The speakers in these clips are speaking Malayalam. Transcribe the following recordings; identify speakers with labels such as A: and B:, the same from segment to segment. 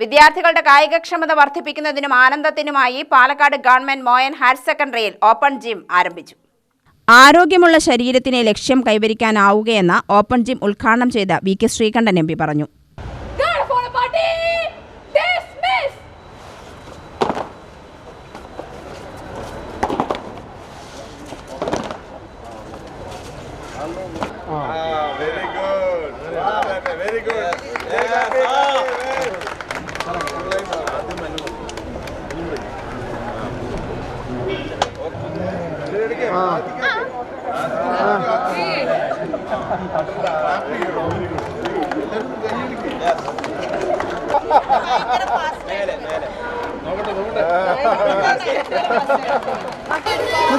A: വിദ്യാർത്ഥികളുടെ കായികക്ഷമത വർദ്ധിപ്പിക്കുന്നതിനും ആനന്ദത്തിനുമായി പാലക്കാട് ഗവൺമെന്റ് മോയൻ ഹയർ സെക്കൻഡറിയിൽ ഓപ്പൺ ജിം ആരംഭിച്ചു. ആരോഗ്യമുള്ള ശരീരത്തിനെ ലക്ഷ്യം കൈവരിക്കാനാവുകയെന്ന ഓപ്പൺ ജിം ഉദ്ഘാടനം ചെയ്ത V K Sreekandan M P പറഞ്ഞു.
B: God for a party!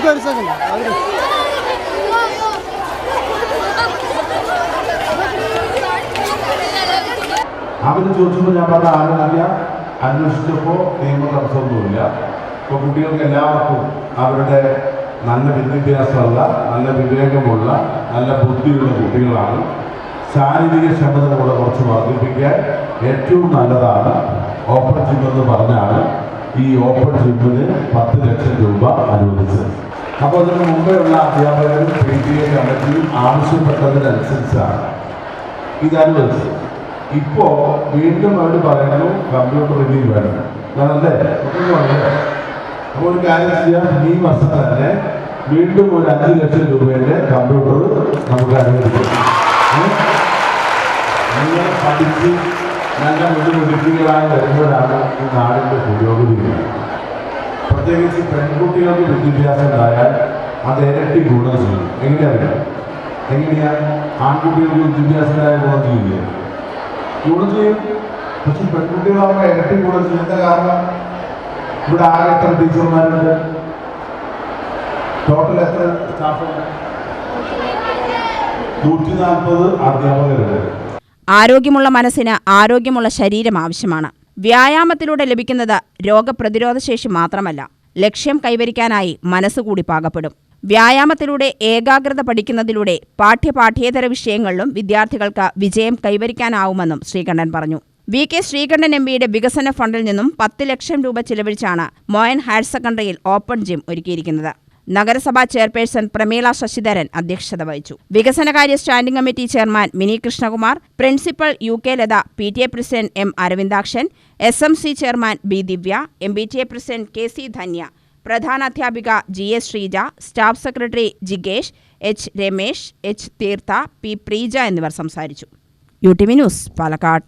C: ഒരു സെക്കൻഡ് അവർ
D: ചോദിച്ചപ്പോൾ ഞാൻ പറഞ്ഞ ആരെന്നറിയ അന്വേഷിച്ചപ്പോൾ നിയമ തടസ്സമൊന്നുമില്ല ഇപ്പോൾ കുട്ടികൾക്ക് എല്ലാവർക്കും അവരുടെ നല്ല വിദ്യാഭ്യാസമുള്ള നല്ല വിവേകമുള്ള നല്ല ബുദ്ധിയുള്ള കുട്ടികളാണ്. ശാരീരിക ക്ഷമത കൂടെ കുറച്ച് വർദ്ധിപ്പിക്കാൻ ഏറ്റവും നല്ലതാണ് ഓപ്പൺ ജിം എന്ന് പറഞ്ഞാണ് ഈ ഓപ്പൺ ജിമ്മിന് പത്ത് ലക്ഷം രൂപ അനുവദിച്ചത്. അപ്പോൾ അതിന് മുമ്പെയുള്ള അധ്യാപകരും പി ടി എ കമ്മിറ്റിയും ആവശ്യപ്പെട്ടതിനനുസരിച്ചാണ് ഇത് അനുവദിച്ചത്. ഇപ്പോ വീണ്ടും അവർ പറയുന്നു കമ്പ്യൂട്ടർ ഇനി വേണം. അതല്ലേ അപ്പോൾ ഒരു കാര്യം ചെയ്യാം. ഈ മാസം തന്നെ വീണ്ടും ഒരു അഞ്ച് ലക്ഷം രൂപയുടെ കമ്പ്യൂട്ടർ നമുക്ക് അനുവദിക്കും? നിങ്ങൾ പഠിച്ച് നല്ല ബുദ്ധിമുട്ടികളായി വരുമ്പോഴാണ് ഈ നാടിന്റെ പുരോഗതി പ്രത്യേകിച്ച് പെൺകുട്ടികൾക്ക് വിദ്യാഭ്യാസം ഉണ്ടായാൽ അത് ഇരട്ടി ഗുണം ചെയ്യും. എങ്ങനെയാണ് എങ്ങനെയാ ആൺകുട്ടികൾക്ക് വിദ്യാഭ്യാസത്തിനായ ഗുണം ചെയ്യില്ലേ? ഗുണം ചെയ്യും. പക്ഷെ പെൺകുട്ടികളാകുമ്പോൾ ഇരട്ടി ഗുണം ചെയ്യുന്ന കാരണം ഇവിടെ ആകെ എത്ര ടീച്ചർമാരുണ്ട്? ടോട്ടൽ എത്ര സ്റ്റാഫുണ്ട്? നൂറ്റി നാൽപ്പത് അധ്യാപകരുണ്ട്.
A: ആരോഗ്യമുള്ള മനസ്സിന് ആരോഗ്യമുള്ള ശരീരം ആവശ്യമാണ്. വ്യായാമത്തിലൂടെ ലഭിക്കുന്നത് രോഗപ്രതിരോധ ശേഷി മാത്രമല്ല ലക്ഷ്യം കൈവരിക്കാനായി മനസ്സുകൂടി പാകപ്പെടും. വ്യായാമത്തിലൂടെ ഏകാഗ്രത പഠിക്കുന്നതിലൂടെ പാഠ്യപാഠ്യേതര വിഷയങ്ങളിലും വിദ്യാർത്ഥികൾക്ക് വിജയം കൈവരിക്കാനാവുമെന്നും ശ്രീകണ്ഠൻ പറഞ്ഞു. വി കെ ശ്രീകണ്ഠൻ എം പിയുടെ വികസന ഫണ്ടിൽ നിന്നും പത്ത് ലക്ഷം രൂപ ചിലവഴിച്ചാണ് മോയൻ ഹയർ സെക്കൻഡറിയിൽ ഓപ്പൺ ജിം ഒരുക്കിയിരിക്കുന്നത്. നഗരസഭാ ചെയർപേഴ്സൺ പ്രമീള ശശിധരൻ അധ്യക്ഷത വഹിച്ചു. വികസനകാര്യ standing committee chairman Mini Krishnakumar principal U K Latha P T A president M Aravindakshan S M C chairman B Divya M B T A president K C Dhanya പ്രധാനാധ്യാപിക G S Sreeja staff secretary ജിഗേഷ് H Ramesh H Theertha P Preeja എന്നിവർ സംസാരിച്ചു. U T V news Palakkad.